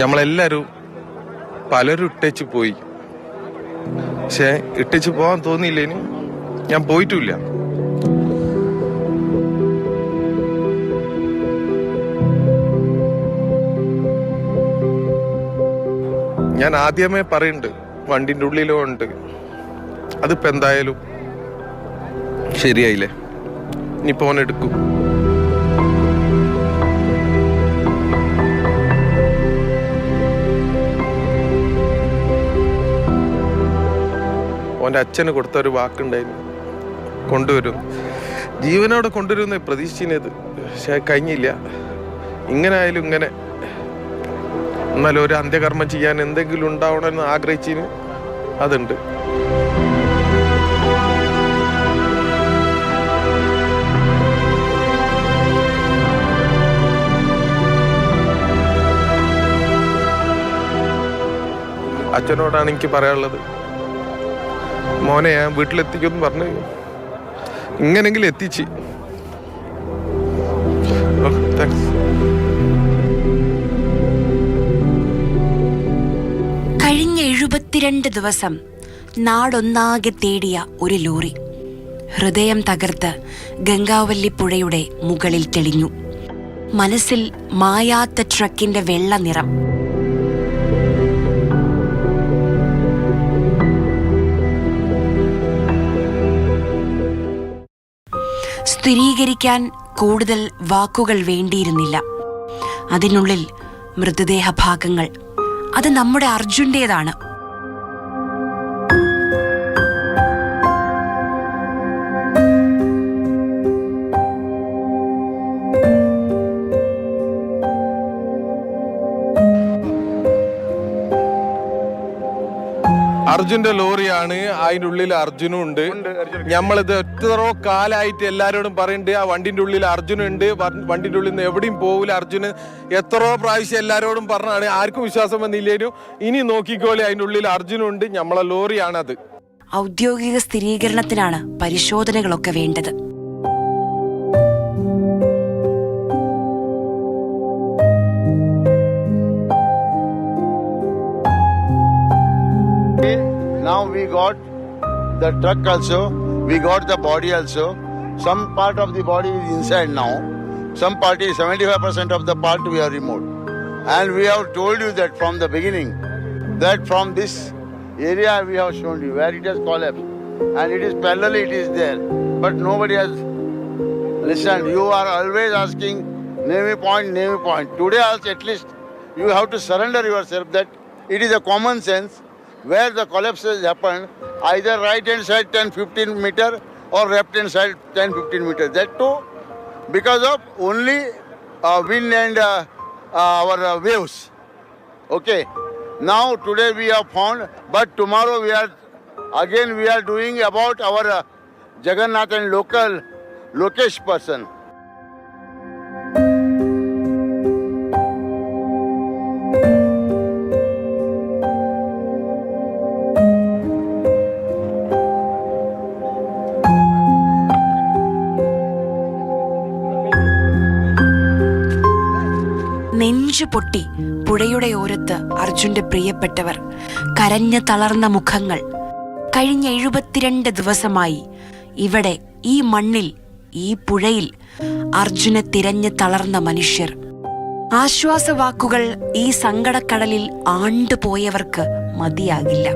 നമ്മളെല്ലാരും പലരും ഇട്ടേച്ച് പോയി. പക്ഷെ ഇട്ടേച്ച് പോവാൻ തോന്നിയില്ലേനു ഞാൻ പോയിട്ടില്ല. ഞാൻ ആദ്യമേ പറയുന്നുണ്ട് വണ്ടിന്റെ ഉള്ളിലോ ഉണ്ട്. അതിപ്പോ എന്തായാലും ശരിയായില്ലേ? ഇനിയിപ്പോ അവൻ ഓന്റെ അച്ഛന് കൊടുത്ത ഒരു വാക്കുണ്ടായിരുന്നു. കൊണ്ടുവരും. ജീവനോടെ കൊണ്ടുവരുന്ന പ്രതീക്ഷിച്ചത് പക്ഷെ കഴിഞ്ഞില്ല. ഇങ്ങനെ ആയാലും ഇങ്ങനെ. എന്നാലും ഒരു അന്ത്യകർമ്മം ചെയ്യാൻ എന്തെങ്കിലും ഉണ്ടാവണമെന്ന് ആഗ്രഹിച്ചിന് അതുണ്ട്. അച്ഛനോടാണ് എനിക്ക് പറയാനുള്ളത്. മോനെ ഞാൻ വീട്ടിലെത്തിക്കുമെന്ന് പറഞ്ഞു. ഇങ്ങനെങ്കിലും എത്തിച്ച്. കഴിഞ്ഞ എഴുപത്തിരണ്ട് ദിവസം നാടൊന്നാകെ തേടിയ ഒരു ലോറി ഹൃദയം തകർത്ത് ഗംഗാവല്ലി പുഴയുടെ മുകളിൽ തെളിഞ്ഞു. മനസ്സിൽ മായാത്ത ട്രക്കിന്റെ വെള്ള നിറം. സ്ഥിരീകരിക്കാൻ കൂടുതൽ വാക്കുകൾ വേണ്ടിയിരുന്നില്ല. അതിനുള്ളിൽ മൃതദേഹ ഭാഗങ്ങൾ അത് നമ്മുടെ അർജുന്റേതാണ്. അർജുന്റെ ലോറിയാണ് അതിന്റെ ഉള്ളിൽ അർജുനും ഉണ്ട്. നമ്മളിത് എത്രയോ കാലായിട്ട് എല്ലാരോടും പറയുന്നുണ്ട് ആ വണ്ടിന്റെ ഉള്ളിൽ അർജുനും ഉണ്ട്. വണ്ടിന്റെ ഉള്ളിൽ നിന്ന് എവിടെയും പോകില്ല അർജുന്. എത്രയോ പ്രാവശ്യം എല്ലാരോടും പറഞ്ഞാണ് ആർക്കും വിശ്വാസം വന്നില്ലേനും. ഇനി നോക്കിക്കോളി അതിന്റെ ഉള്ളിൽ അർജുനും ഉണ്ട് നമ്മളെ ലോറിയാണത്. ഔദ്യോഗിക സ്ഥിരീകരണത്തിനാണ് പരിശോധനകളൊക്കെ വേണ്ടത്. Now we got the truck also, we got the body also. Some part of the body is inside now. Some part is 75% of the part we have removed. And we have told you that from the beginning, that from this area we have shown you where it has collapsed. And it is parallel, it is there. But nobody has listened. You are always asking, name a point, name a point. Today also at least you have to surrender yourself that it is a common sense where the collapse has happened, either right hand side 10 15 meter or left hand side 10 15 meter. That too because of only uh, wind and uh, uh, our uh, waves. Okay. Now today we have found, but tomorrow we are again we are doing about our uh, Jagannath and local Lokesh person. നെഞ്ചു പൊട്ടി പുഴയുടെ ഓരത്ത് അർജുന്റെ പ്രിയപ്പെട്ടവർ കരഞ്ഞു തളർന്ന മുഖങ്ങൾ. കഴിഞ്ഞ എഴുപത്തിരണ്ട് ദിവസമായി ഇവിടെ ഈ മണ്ണിൽ ഈ പുഴയിൽ അർജുനെ തിരഞ്ഞു തളർന്ന മനുഷ്യർ. ആശ്വാസവാക്കുകൾ ഈ സങ്കടക്കടലിൽ ആണ്ടുപോയവർക്ക് മതിയാകില്ല.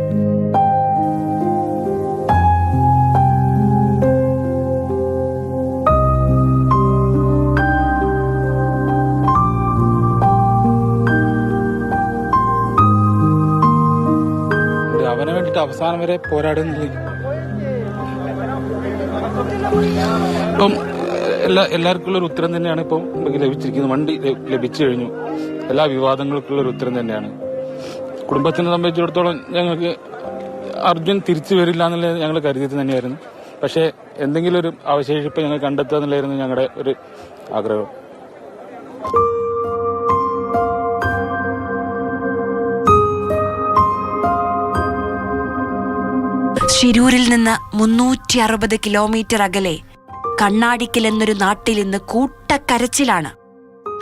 ഉണ്ട്. അവസാനം വരെ പോരാടുന്നില്ല ഇപ്പം എല്ലാ എല്ലാവർക്കുള്ള ഒരു ഉത്തരം തന്നെയാണ് ഇപ്പം ലഭിച്ചിരിക്കുന്നത്. വണ്ടി ലഭിച്ചു കഴിഞ്ഞു. എല്ലാ വിവാദങ്ങൾക്കുള്ള ഒരു ഉത്തരം തന്നെയാണ്. കുടുംബത്തിനെ സംബന്ധിച്ചിടത്തോളം ഞങ്ങൾക്ക് അർജുൻ തിരിച്ചു വരില്ല എന്നുള്ളത് ഞങ്ങൾ കരുതിയത് തന്നെയായിരുന്നു. പക്ഷേ എന്തെങ്കിലും ഒരു അവശേഷിപ്പ് ഞങ്ങൾ കണ്ടെത്തുക എന്നുള്ളതായിരുന്നു ഞങ്ങളുടെ ഒരു ആഗ്രഹം. ശിരൂരിൽ നിന്ന് മുന്നൂറ്റി അറുപത് കിലോമീറ്റർ അകലെ കണ്ണാടിക്കൽ എന്നൊരു നാട്ടിൽ ഇന്ന് കൂട്ടക്കരച്ചിലാണ്.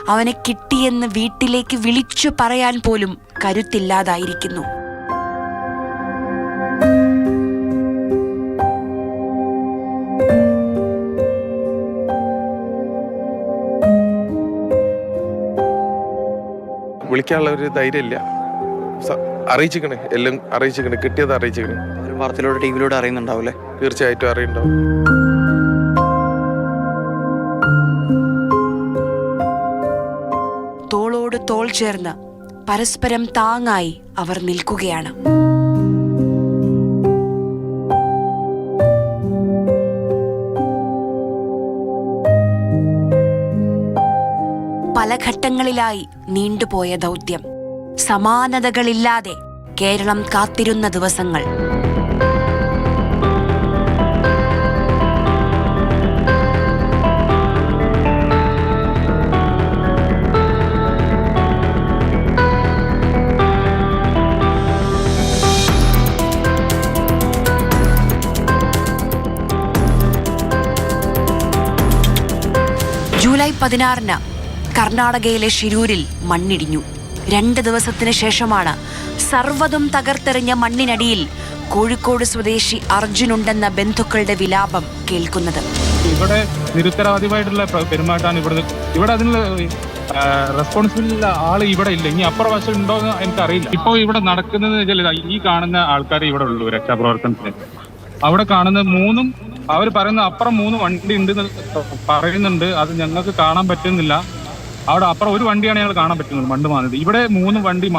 അവനെ കിട്ടിയെന്ന് വീട്ടിലേക്ക് വിളിച്ചു പറയാൻ പോലും കരുത്തില്ലാതായിരിക്കുന്നു. വിളിക്കാനുള്ള ഒരു ധൈര്യമില്ല. അറിയിച്ചിക്കണേ എല്ലാം അറിയിച്ചിക്കണേ കിട്ടിയത് അറിയിച്ചിക്കണ് വാർത്തയിലൂടെ ടി വിയിലൂടെ അറിയുന്നുണ്ടാവില്ലേ? തീർച്ചയായിട്ടും അറിയുന്നുണ്ടാവും. തോളോട് തോൾ ചേർന്ന് പരസ്പരം താങ്ങായി അവർ നിൽക്കുകയാണ്. പല ഘട്ടങ്ങളിലായി നീണ്ടുപോയ ദൗത്യം. സമാനതകളില്ലാതെ കേരളം കാത്തിരുന്ന ദിവസങ്ങൾ. പതിനാറിന് കർണാടകയിലെ ഷിരൂരിൽ മണ്ണിടിഞ്ഞു. രണ്ട് ദിവസത്തിന് ശേഷമാണ് സർവതും തകർത്തെറിഞ്ഞ മണ്ണിനടിയിൽ കോഴിക്കോട് സ്വദേശി അർജുനുണ്ടെന്ന ബന്ധുക്കളുടെ വിലാപം കേൾക്കുന്നത്. ഇവിടെ നിരുത്തരവാദിയായിട്ടുള്ള പ്ര- പെരുമാറ്റാണ് ഇവിടെ ഇവിടെ അതിനുള്ള റെസ്പോൺസിബിൾ ആൾ ഇവിടെ ഇല്ല. ഇനി അപ്പുറ വശം ഉണ്ടോ എന്ന് എനിക്കറിയില്ല. ഇപ്പൊ ഇവിടെ നടക്കുന്നത് ഈ കാണുന്ന ആൾക്കാർ ഇവിടെ ഉള്ളൂ രക്ഷാപ്രവർത്തനത്തിന്. അവിടെ കാണുന്ന മൂന്നും അവർ പറയുന്ന അപ്പുറം മൂന്ന് വണ്ടി ഉണ്ട് പറയുന്നുണ്ട്. അത് ഞങ്ങൾക്ക് കാണാൻ പറ്റുന്നില്ല. അവിടെ അപ്പുറം ഒരു വണ്ടിയാണ് ഞങ്ങൾ കാണാൻ പറ്റുന്നത് മണ്ട് മാന്നത് ഇവിടെ മൂന്ന് വണ്ടി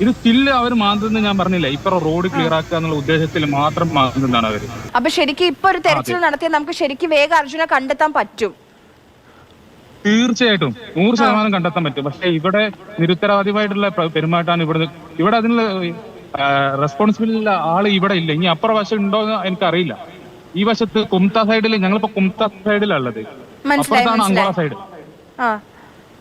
ഇത് സ്റ്റിൽ അവർ മാന്തെന്ന് ഞാൻ പറഞ്ഞില്ല? ഇപ്പുറം റോഡ് ക്ലിയർ ആക്കുക എന്നുള്ള ഉദ്ദേശത്തിൽ മാത്രം മാന്തുന്നതാണ് അവർ അപ്പൊ ശരിക്കും ഇപ്പൊ ഒരു തെരച്ചിൽ നടത്തിയാൽ നമുക്ക് ശരിക്കും വേഗം അർജുനെ കണ്ടെത്താൻ പറ്റും. തീർച്ചയായിട്ടും. നൂറ് ശതമാനം കണ്ടെത്താൻ പറ്റും. പക്ഷെ ഇവിടെ നിരുത്തരവാദിയായിട്ടുള്ള പ്ര- പെരുമാറ്റാണ് ഇവിടെ ഇവിടെ അതിനുള്ള റെസ്പോൺസിബിൾ ആൾ ഇവിടെ ഇല്ല. ഇനി അപ്പുറ വശം ഉണ്ടോ എന്ന് എനിക്കറിയില്ല. ഈ വശത്ത് കുംത സൈഡിൽ ഞങ്ങളിപ്പോ കുംത സൈഡിലുള്ളത് അപ്പുറത്താണ് അങ്കോള സൈഡ് ആ.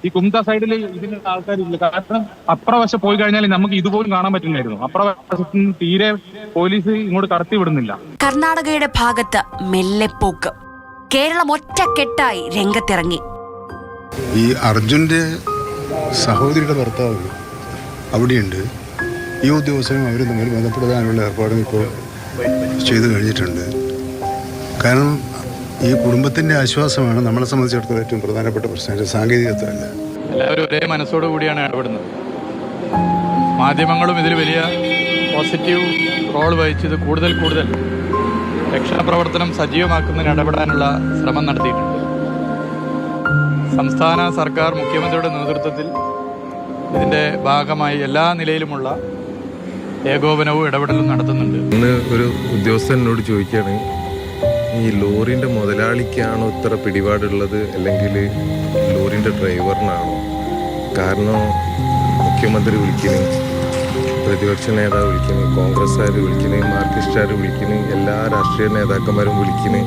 ഈ കുംത സൈഡിൽ ഇതിന് ആൾക്കാരില്ല. കാരണം അപ്പുറ വശം പോയി കഴിഞ്ഞാൽ നമുക്ക് ഇതുപോലും കാണാൻ പറ്റില്ലായിരുന്നു അപ്പുറ വശത്ത് നിന്ന് തീരെ പോലീസ് ഇങ്ങോട്ട് കടത്തി വിടുന്നില്ല. കർണാടകയുടെ ഭാഗത്ത് മെല്ലെപ്പോക്ക് കേരളം ഒറ്റക്കെട്ടായി രംഗത്തിറങ്ങി. ഈ അർജുന്റെ സഹോദരിയുടെ ഭർത്താവ് അവിടെയുണ്ട്. ഈ ഉദ്യോഗസ്ഥരും അവരും തമ്മിൽ ബന്ധപ്പെടുത്താനുള്ള ഏർപ്പാടും ഇപ്പോൾ ചെയ്തു കഴിഞ്ഞിട്ടുണ്ട്. കാരണം ഈ കുടുംബത്തിന്റെ ആശ്വാസമാണ് നമ്മളെ സംബന്ധിച്ചിടത്തോളം ഏറ്റവും പ്രധാനപ്പെട്ട പ്രശ്നം. സാങ്കേതികത്വമല്ല. എല്ലാവരും ഒരേ മനസ്സോടു കൂടിയാണ് ഇടപെടുന്നത്. മാധ്യമങ്ങളും ഇതിൽ വലിയ പോസിറ്റീവ് റോൾ വഹിച്ചത് കൂടുതൽ കൂടുതൽ രക്ഷാപ്രവർത്തനം സജീവമാക്കുന്നതിന് ഇടപെടാനുള്ള ശ്രമം നടത്തിയിട്ടുണ്ട്. സംസ്ഥാന സർക്കാർ മുഖ്യമന്ത്രിയുടെ നേതൃത്വത്തിൽ ഇതിന്റെ ഭാഗമായി എല്ലാ നിലയിലുമുള്ള ഏകോപനവും ഇടപെടലും നടത്തുന്നുണ്ട്. ഇന്ന് ഒരു ഉദ്യോഗസ്ഥനോട് ചോദിക്കുകയാണെങ്കിൽ ചോദിക്കുകയാണ് ഈ ലോറിന്റെ മുതലാളിക്കാണോ ഇത്ര പിടിപാടുള്ളത്? അല്ലെങ്കിൽ ലോറിന്റെ ഡ്രൈവറിനാണോ കാരണം മുഖ്യമന്ത്രി വിളിക്കണേ പ്രതിപക്ഷ നേതാവ് വിളിക്കണേ കോൺഗ്രസ്സുകാർ വിളിക്കണേ മാർക്സിസ്റ്റുകാർ വിളിക്കണേ എല്ലാ രാഷ്ട്രീയ നേതാക്കന്മാരും വിളിക്കണേ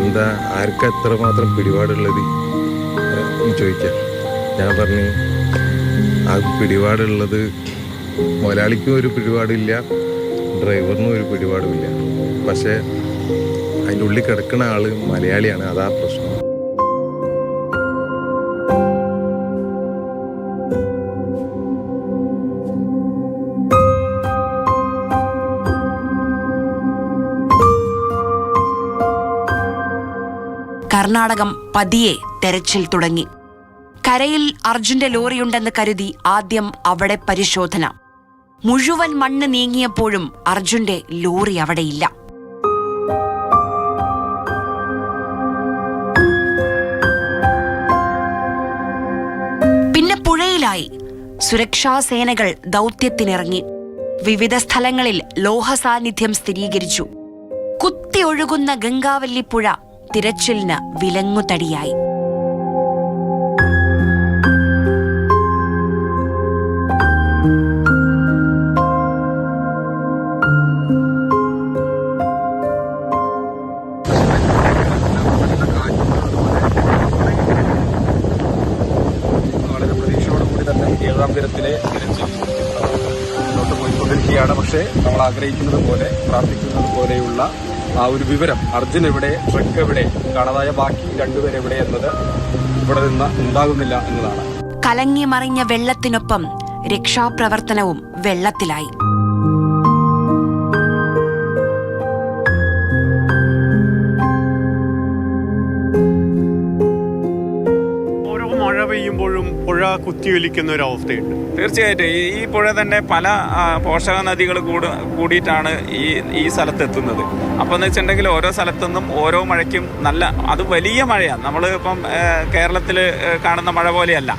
എന്താ ആർക്കാ എത്രമാത്രം പിടിപാടുള്ളത്? എന്ന് ചോദിക്കാം. ഞാൻ പറഞ്ഞു ആ പിടിപാടുള്ളത് മുതലാളിക്കും ഒരു പിടിപാടില്ല ഡ്രൈവറിനും ഒരു പിടിപാടുമില്ല. പക്ഷേ അതിന്റെ ഉള്ളിൽ കിടക്കുന്ന ആൾ മലയാളിയാണ് അതാ പ്രശ്നം. കർണാടകം പതിയെ തെരച്ചിൽ തുടങ്ങി. കരയിൽ അർജുന്റെ ലോറിയുണ്ടെന്ന് കരുതി ആദ്യം അവിടെ പരിശോധന. മുഴുവൻ മണ്ണ് നീങ്ങിയപ്പോഴും അർജുന്റെ ലോറി അവിടെയില്ല. സുരക്ഷാ സേനകൾ ദൗത്യത്തിനിറങ്ങി. വിവിധ സ്ഥലങ്ങളിൽ ലോഹ സാന്നിധ്യം സ്ഥിരീകരിച്ചു. കുത്തിയൊഴുകുന്ന ഗംഗാവല്ലിപ്പുഴ തിരച്ചിലിന് വിലങ്ങുതടിയായി. വളരെ പോയിക്കൊണ്ടിരിക്കുകയാണ് പക്ഷേ നമ്മൾ ആഗ്രഹിക്കുന്നത് പോലെ പ്രാർത്ഥിക്കുന്നത് പോലെയുള്ള ആ ഒരു വിവരം. അർജുൻ എവിടെ ട്രക്ക് എവിടെ കാണാതായ ബാക്കി രണ്ടുപേരെവിടെ എന്നത് ഇവിടെ നിന്ന് ഉണ്ടാകുന്നില്ല എന്നതാണ്. കലങ്ങി മറിഞ്ഞ വെള്ളത്തിനൊപ്പം രക്ഷാപ്രവർത്തനവും വെള്ളത്തിലായി. പുഴ കുത്തിയൊലിക്കുന്ന ഒരു അവസ്ഥയുണ്ട്. തീർച്ചയായിട്ടും. ഈ പുഴ തന്നെ പല പോഷക നദികൾ കൂട് കൂടിയിട്ടാണ് ഈ ഈ സ്ഥലത്ത് എത്തുന്നത് അപ്പോൾ എന്ന് വെച്ചിട്ടുണ്ടെങ്കിൽ ഓരോ സ്ഥലത്തുനിന്നും ഓരോ മഴയ്ക്കും നല്ല അത് വലിയ മഴയാണ്. നമ്മൾ ഇപ്പം കേരളത്തിൽ കാണുന്ന മഴ പോലെയല്ല.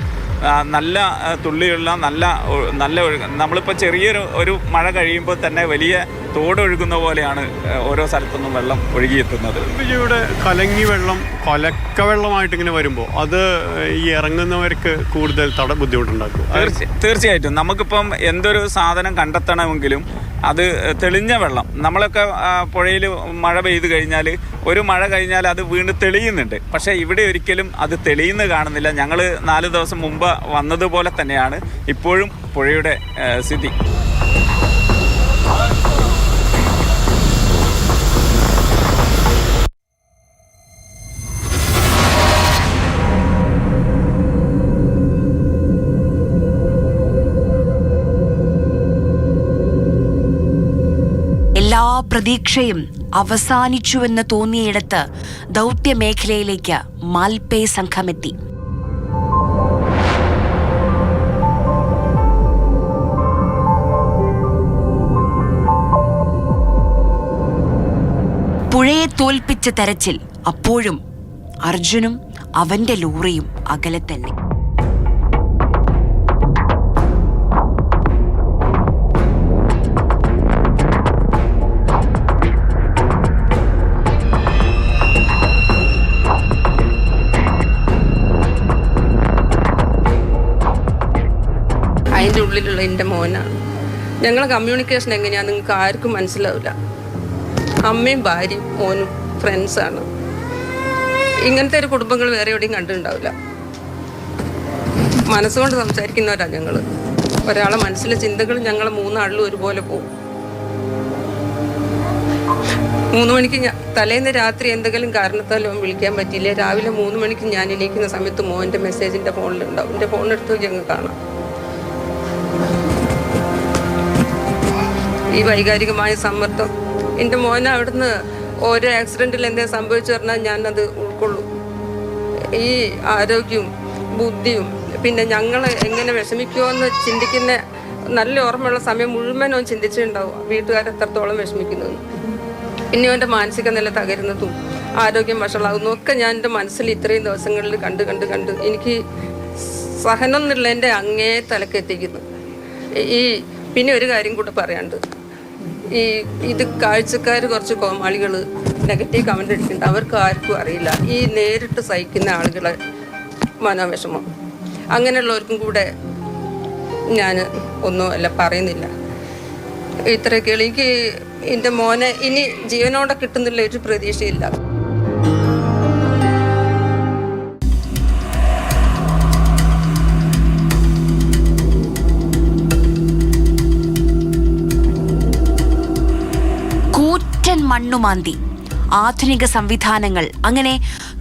നല്ല തുള്ളിയുള്ള നല്ല നല്ല ഒഴുക നമ്മളിപ്പോൾ ചെറിയൊരു ഒരു മഴ കഴിയുമ്പോൾ തന്നെ വലിയ തോടൊഴുകുന്ന പോലെയാണ് ഓരോ സ്ഥലത്തുനിന്നും വെള്ളം ഒഴുകിയെത്തുന്നത്. ഇവിടെ കലങ്ങി വെള്ളം കൊലക്ക വെള്ളമായിട്ട് ഇങ്ങനെ വരുമ്പോൾ അത് ഈ ഇറങ്ങുന്നവർക്ക് കൂടുതൽ തട ബുദ്ധിമുട്ടുണ്ടാക്കും? തീർച്ച- തീർച്ചയായിട്ടും. നമുക്കിപ്പം എന്തൊരു സാധനം കണ്ടെത്തണമെങ്കിലും അത് തെളിഞ്ഞ വെള്ളം. നമ്മളൊക്കെ പുഴയിൽ മഴ പെയ്തു കഴിഞ്ഞാൽ ഒരു മഴ കഴിഞ്ഞാൽ അത് വീണ്ടും തെളിയുന്നുണ്ട്. പക്ഷേ ഇവിടെ ഒരിക്കലും അത് തെളിയുന്ന കാണുന്നില്ല. ഞങ്ങൾ നാല് ദിവസം മുമ്പ് വന്നതുപോലെ തന്നെയാണ് ഇപ്പോഴും പുഴയുടെ സ്ഥിതി. പ്രതീക്ഷയും അവസാനിച്ചുവെന്ന് തോന്നിയിടത്ത് ദൗത്യമേഖലയിലേക്ക് മാൽപേ സംഘമെത്തി. പുഴയെ തോൽപ്പിച്ച തെരച്ചിൽ അപ്പോഴും അർജുനും അവന്റെ ലോറിയും അകലെ തന്നെ. മോനാണ് ഞങ്ങളെ കമ്മ്യൂണിക്കേഷൻ എങ്ങനെയാണ് നിങ്ങൾക്ക് ആർക്കും മനസ്സിലാവില്ല. അമ്മയും ഭാര്യയും മോനും ഫ്രണ്ട്സാണ് ഇങ്ങനത്തെ ഒരു കുടുംബങ്ങൾ വേറെ എവിടെയും കണ്ടിട്ടുണ്ടാവില്ല. മനസ്സുകൊണ്ട് സംസാരിക്കുന്നവരാണ് ഞങ്ങൾ ഒരാളെ മനസ്സിലെ ചിന്തകൾ ഞങ്ങൾ മൂന്നാളിലും ഒരുപോലെ പോകും മൂന്ന് മണിക്ക് ഞാൻ തലേന്ന് രാത്രി എന്തെങ്കിലും കാരണത്താലോ വിളിക്കാൻ പറ്റിയില്ല. രാവിലെ മൂന്ന് മണിക്ക് ഞാൻ എണീക്കുന്ന സമയത്ത് മോന്റെ മെസ്സേജിന്റെ ഫോണിലുണ്ടാവും എന്റെ ഫോണെടുത്ത് ഞങ്ങൾ കാണാം. ഈ വൈകാരികമായ സമ്മർദ്ദം. എന്റെ മോൻ അവിടുന്ന് ഓരോ ആക്സിഡന്റിൽ എന്തെങ്കിലും സംഭവിച്ചു പറഞ്ഞാൽ ഞാനത് ഉൾക്കൊള്ളു. ഈ ആരോഗ്യവും ബുദ്ധിയും പിന്നെ ഞങ്ങൾ എങ്ങനെ വിഷമിക്കുമെന്ന് ചിന്തിക്കുന്ന നല്ല ഓർമ്മയുള്ള സമയം മുഴുവനും ചിന്തിച്ചിട്ടുണ്ടാവും. വീട്ടുകാർ എത്രത്തോളം വിഷമിക്കുന്നത് പിന്നെ അവന്റെ മാനസിക നില തകരുന്നതും ആരോഗ്യം വഷളാകുന്നതും ഒക്കെ ഞാൻ എന്റെ മനസ്സിൽ ഇത്രയും ദിവസങ്ങളിൽ കണ്ട് കണ്ട് കണ്ട് എനിക്ക് സഹനം എന്നുള്ളതിന്റെ അങ്ങേ തലക്കെത്തിക്കുന്നു. ഈ പിന്നെ ഒരു കാര്യം കൂടെ പറയാണ്ട് ഈ ഇത് കാഴ്ചക്കാർ കുറച്ച് കോമാളികൾ നെഗറ്റീവ് കമന്റ് അടിക്കുന്നുണ്ട്. അവർക്ക് ആർക്കും അറിയില്ല. ഈ നേരിട്ട് സഹിക്കുന്ന ആളുകളെ മനോവിഷമം. അങ്ങനെയുള്ളവർക്കും കൂടെ ഞാൻ ഒന്നും അല്ല പറയുന്നില്ല. ഇത്രയൊക്കെ എനിക്ക് എന്റെ മോനെ ഇനി ജീവനോടെ കിട്ടുന്നില്ല ഒരു പ്രതീക്ഷയില്ല. മണ്ണുമാന്തി ആധുനിക സംവിധാനങ്ങൾ അങ്ങനെ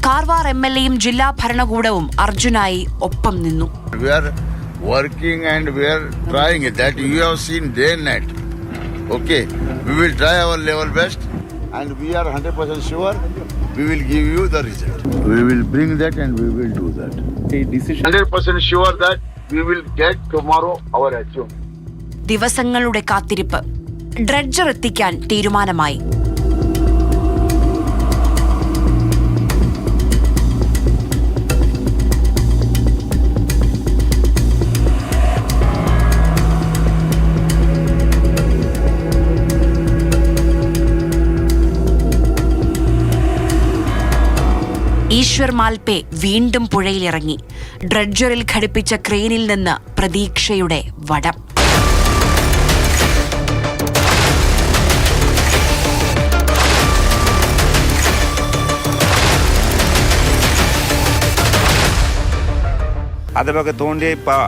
കാർവാർ എം എൽ എയും ജില്ലാ ഭരണകൂടവും അർജുനായി ഒപ്പം നിന്നു We are working and we are trying it. That you have seen day and night. Okay, we will try our level best and we are 100% sure we will give you the result. We will bring that and we will do that. 100% sure that we will get tomorrow our achievement. ദിവസങ്ങളുടെ കാത്തിരിപ്പ് dredger എത്തിക്കാൻ തീരുമാനമായി ഈശ്വർ മാൽപെ വീണ്ടും പുഴയിലിറങ്ങി. ഡ്രഡ്ജറിൽ ഘടിപ്പിച്ച ക്രെയിനിൽ നിന്ന് പ്രതീക്ഷയുടെ വടം. അതേപോലെ തോണ്ടി ഇപ്പോൾ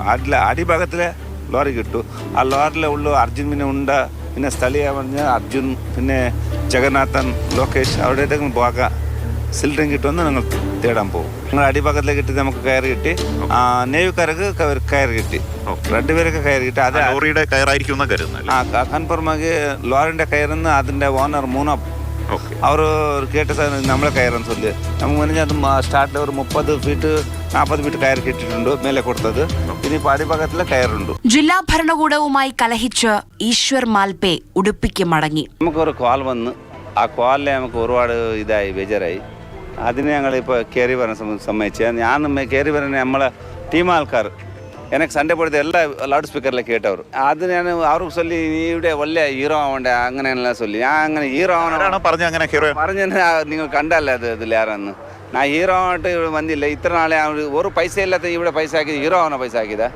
ലോറി കിട്ടു. ആ ലോറിയിൽ ഉള്ളു അർജുൻ പിന്നെ ഉണ്ട്. പിന്നെ സ്ഥലീയ പറഞ്ഞ അർജുൻ പിന്നെ ജഗന്നാഥൻ ലോകേഷ് അവിടെ പോകാം. സിലിണ്ടറും കിട്ടുമെന്ന് ഞങ്ങൾ തേടാൻ പോകും. ഞങ്ങൾ അടിഭാഗത്തിലേക്ക് കിട്ടി നമുക്ക് കയറി കിട്ടി. നേവിക്കാർക്ക് കയറി കിട്ടി. രണ്ടുപേരൊക്കെ കയറി കിട്ടി. അത് ലോറിയുടെ കയറായിരിക്കും ആ കൺഫർമാക്കി ലോറിന്റെ കയറുന്ന അതിന്റെ ഓണർ മൂന്നോ അവർ കേട്ട സാധനം നമ്മളെ കയറാൻ ಅಂತ നമുക്ക് ನಮ್ಗೆ അത് ಅದು ഒരു മുപ്പത് ഫീറ്റ് നാൽപ്പത് ഫീറ്റ് കയറി കിട്ടിയിട്ടുണ്ട് മേലെ കൊടുത്തത്. ഇനി പാടിഭാഗത്തിൽ കയറുണ്ട്. ജില്ലാ ഭരണകൂടവുമായി കലഹിച്ച് ഈശ്വർ മാൽപേ ഉടുപ്പിക്ക് മടങ്ങി. നമുക്കൊരു കോൾ വന്ന് ആ കോളിലെ നമുക്ക് ഒരുപാട് ഇതായി ബേജറായി. അതിന് ഞങ്ങളിപ്പോൾ കയറി വരാൻ സമ്മ- സമ്മതിച്ച. ഞാൻ കയറി വരാൻ നമ്മളെ ടീം ആൾക്കാർ. എനിക്ക് സൺഡേ പൊടുത്ത് എല്ലാ ലൗഡ് സ്പീക്കറിൽ കേട്ടവർ. അത് ഞാൻ അവർക്ക് ചൊല്ലി നീ ഇവിടെ വലിയ ഹീറോ ആവണ്ടേ? അങ്ങനെയെല്ലാം ചൊല്ലി ഞാൻ അങ്ങനെ ഹീറോ ആവണം. പറഞ്ഞു അങ്ങനെ ഹീറോ പറഞ്ഞു നിങ്ങൾ കണ്ടല്ലേ അത് ഇതിൽ ആരാന്ന് ഞാൻ ഹീറോ ആയിട്ട് ഇവിടെ വന്നില്ല. ഇത്ര നാളെ ഒരു പൈസ ഇല്ലാത്ത ഇവിടെ പൈസ ആക്കിയത് ഹീറോ ആവണ പൈസ ആക്കിയതാ.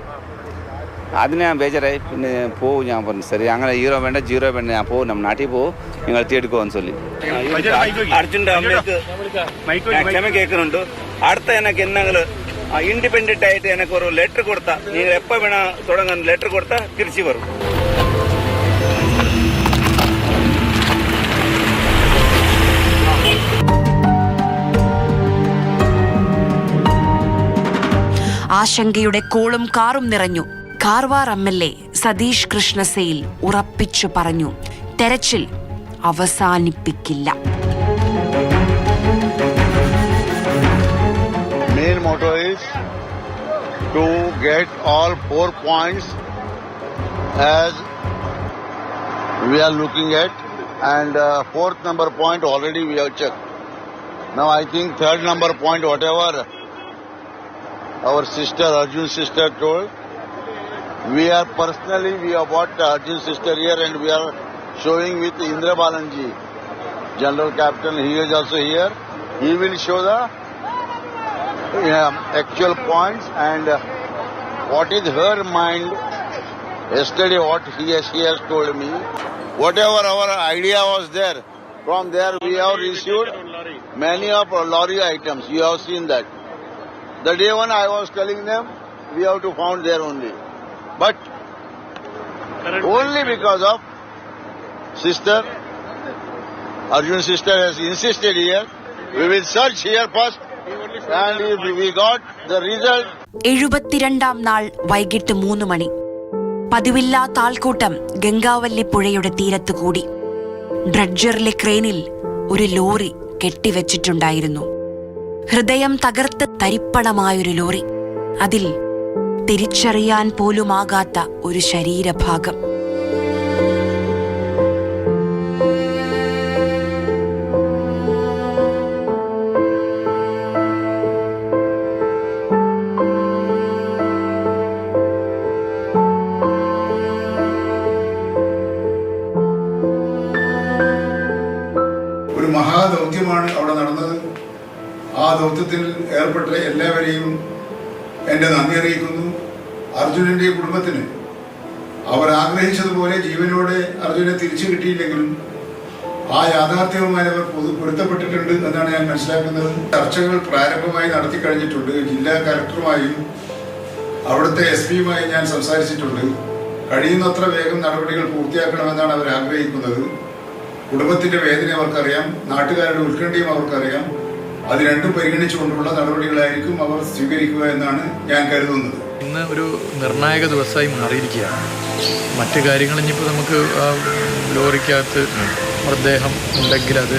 അതിന് ഞാൻ ബേജറായി. പിന്നെ പോവും ഞാൻ പറഞ്ഞു ശരി അങ്ങനെ ഹീറോ വേണ്ട ജീറോ വേണ്ട ഞാൻ പോകും നമ്മുടെ നാട്ടിൽ പോകും നിങ്ങൾ എത്തിയെടുക്കുമെന്ന് ചൊല്ലി. ക്ഷമ കേൾക്കുന്നുണ്ട്. അടുത്ത എനക്ക് എന്തെങ്കിലും ഇൻഡിപെൻഡന്റ് ആയിട്ട് എനക്ക് ഒരു ലെറ്റർ കൊടുത്താ നിങ്ങൾ എപ്പോ വേണ തുടങ്ങാൻ ലെറ്റർ കൊടുത്താ തിരിച്ചു വരും. ആശങ്കയുടെ കോളും കാറും നിറഞ്ഞു. Karwar M L A Satish Krishna Sail ഉറപ്പിച്ചു പറഞ്ഞു തെരച്ചിൽ അവസാനിപ്പിക്കില്ല main motto is to get all four points as we are looking at and uh, fourth number point already we have checked. Now I think third number point whatever our sister Arjun sister told we are personally we have bought Arjun's sister here and we are showing with Indra Balanji, General Captain. He is also here. He will show the uh, actual points and uh, what is her mind? Yesterday what he has, she has told me. Whatever our idea was there from there we have received many of our lorry items. You have seen that. The day when i was telling them we have to found there only but only because of sister arjun's sister has insisted here. We will search here first and we got the result. എഴുപത്തിരണ്ടാം നാൾ വൈകിട്ട് മൂന്ന് മണി. പതിവില്ലാത്ത ആൾക്കൂട്ടം ഗംഗാവല്ലി പുഴയുടെ തീരത്ത് കൂടി. ഡ്രഡ്ജറിലെ ക്രെയിനിൽ ഒരു lorry കെട്ടിവെച്ചിട്ടുണ്ടായിരുന്നു. ഹൃദയം തകർത്ത് തരിപ്പണമായൊരു ലോറി. അതിൽ തിരിച്ചറിയാൻ പോലുമാകാത്ത ഒരു ശരീരഭാഗം. ഒരു മഹാദൗത്യമാണ് അവിടെ നടന്നത്. ആ ദൗത്യത്തിൽ ഏർപ്പെട്ട എല്ലാവരെയും എന്റെ നന്ദി അറിയിക്കുന്നു. അർജുനന്റെ കുടുംബത്തിന് അവർ ആഗ്രഹിച്ചതുപോലെ ജീവനോടെ അർജുനെ തിരിച്ചു കിട്ടിയില്ലെങ്കിലും ആ യാഥാർത്ഥ്യവുമായി അവർ പൊരുത്തപ്പെട്ടിട്ടുണ്ട് എന്നാണ് ഞാൻ മനസ്സിലാക്കുന്നത്. ചർച്ചകൾ പ്രാരംഭമായി നടത്തി കഴിഞ്ഞിട്ടുണ്ട്. ജില്ലാ കലക്ടറുമായും അവിടുത്തെ എസ് പിയുമായും ഞാൻ സംസാരിച്ചിട്ടുണ്ട്. കഴിയുന്നത്ര വേഗം നടപടികൾ പൂർത്തിയാക്കണമെന്നാണ് അവർ ആഗ്രഹിക്കുന്നത്. കുടുംബത്തിന്റെ വേദന അവർക്കറിയാം നാട്ടുകാരുടെ ഉത്കണ്ഠയും അവർക്കറിയാം. അത് രണ്ടും പരിഗണിച്ചുകൊണ്ടുള്ള നടപടികളായിരിക്കും അവർ സ്വീകരിക്കുക എന്നാണ് ഞാൻ കരുതുന്നത്. ഇന്ന് ഒരു നിർണായക ദിവസമായി മാറിയിരിക്കുകയാണ്. മറ്റു കാര്യങ്ങൾ ഇനിയിപ്പോൾ നമുക്ക് ലോറിക്കകത്ത് മൃതദേഹം ഉണ്ടെങ്കിൽ അത്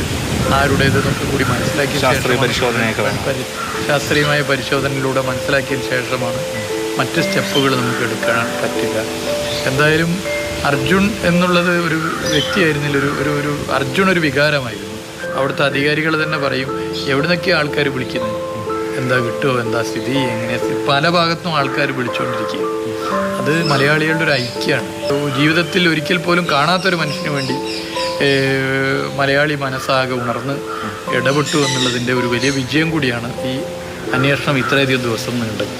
ആരുടേത് എന്നൊക്കെ കൂടി മനസ്സിലാക്കിയ ശാസ്ത്രീയ പരിശോധനയൊക്കെ ശാസ്ത്രീയമായ പരിശോധനയിലൂടെ മനസ്സിലാക്കിയതിന് ശേഷമാണ് മറ്റ് സ്റ്റെപ്പുകൾ നമുക്ക് എടുക്കാൻ പറ്റില്ല. എന്തായാലും അർജുൻ എന്നുള്ളത് ഒരു വ്യക്തിയായിരുന്നില്ല ഒരു ഒരു ഒരു അർജുൻ ഒരു വികാരമായിരുന്നു. അവിടുത്തെ അധികാരികൾ തന്നെ പറയും എവിടുന്നൊക്കെയാണ് ആൾക്കാർ വിളിക്കുന്നത് എന്താ കിട്ടുമോ എന്താ സ്ഥിതി എങ്ങനെയാ സ്ഥിതി? പല ഭാഗത്തും ആൾക്കാർ വിളിച്ചുകൊണ്ടിരിക്കുക അത് മലയാളികളുടെ ഒരു ഐക്യമാണ് ജീവിതത്തിൽ ഒരിക്കൽ പോലും കാണാത്തൊരു മനുഷ്യന് വേണ്ടി ഏഹ്, മലയാളി മനസ്സാകെ ഉണർന്ന് ഇടപെട്ടു എന്നുള്ളതിന്റെ ഒരു വലിയ വിജയം കൂടിയാണ് ഈ അന്വേഷണം ഇത്രയധികം ദിവസം നീണ്ടത്.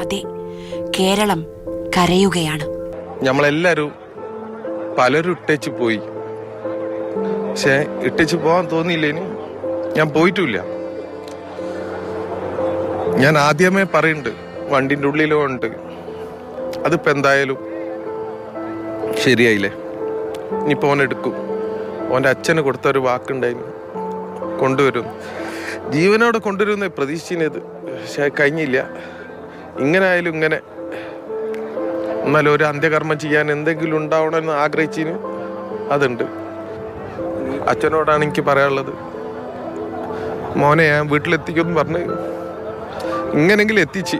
അതെ കേരളം കരയുകയാണ്. നമ്മളെല്ലാരും പലരും ഇട്ടേച്ച് പോയി. പക്ഷെ ഇട്ടേച്ച് പോവാൻ തോന്നിയില്ലേനി ഞാൻ പോയിട്ടില്ല. ഞാൻ ആദ്യമേ പറയുന്നുണ്ട് വണ്ടിന്റെ ഉള്ളിലോ ഉണ്ട്. അതിപ്പോ എന്തായാലും ശരിയായില്ലേ? ഇനിയിപ്പോൾ ഓൻ എടുക്കും. ഓന്റെ അച്ഛന് കൊടുത്ത ഒരു വാക്കുണ്ടായിരുന്നു കൊണ്ടുവരും. ജീവനോടെ കൊണ്ടുവരുന്ന പ്രതീക്ഷിച്ചത് പക്ഷെ കഴിഞ്ഞില്ല. ഇങ്ങനെ ആയാലും ഇങ്ങനെ. എന്നാലും ഒരു അന്ത്യകർമ്മം ചെയ്യാൻ എന്തെങ്കിലും ഉണ്ടാവണമെന്ന് ആഗ്രഹിച്ചതിന് അതുണ്ട്. അച്ഛനോടാണ് എനിക്ക് പറയാനുള്ളത്. മോനെ ഞാൻ വീട്ടിലെത്തിക്കുമെന്ന് പറഞ്ഞ് ഇങ്ങനെങ്കിലും എത്തിച്ച്